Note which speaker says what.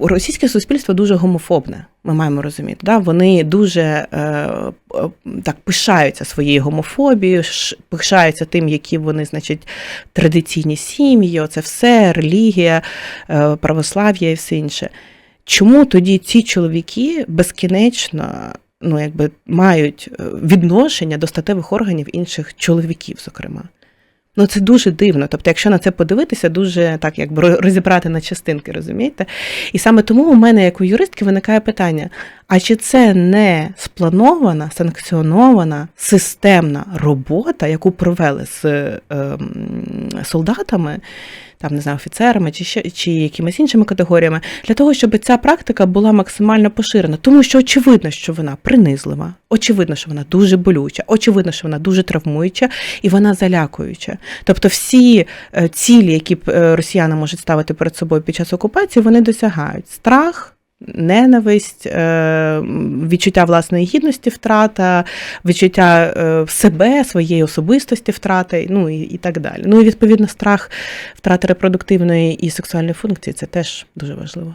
Speaker 1: Російське суспільство дуже гомофобне. Ми маємо розуміти. Да? Вони дуже е, е, так пишаються своєю гомофобією, пишаються тим, які вони, значить, традиційні сім'ї, оце все, релігія, е, православ'я і все інше. Чому тоді ці чоловіки безкінечно ну, якби, мають е, відношення до статевих органів інших чоловіків, зокрема? Ну, це дуже дивно. Тобто, якщо на це подивитися, дуже так якби розібрати на частинки, розумієте? І саме тому у мене, як у юристки, виникає питання: а чи це не спланована, санкціонована системна робота, яку провели з е, е, солдатами, там не знаю, офіцерами чи ще чи якимись іншими категоріями, для того, щоб ця практика була максимально поширена, тому що очевидно, що вона принизлива, очевидно, що вона дуже болюча, очевидно, що вона дуже травмуюча і вона залякуюча. Тобто, всі е, цілі, які е, росіяни можуть ставити перед собою під час окупації, вони досягають страх. Ненависть, е, відчуття власної гідності, втрата, відчуття е, себе, своєї особистості втрати, ну і, і так далі. Ну і відповідно страх втрати репродуктивної і сексуальної функції це теж дуже важливо.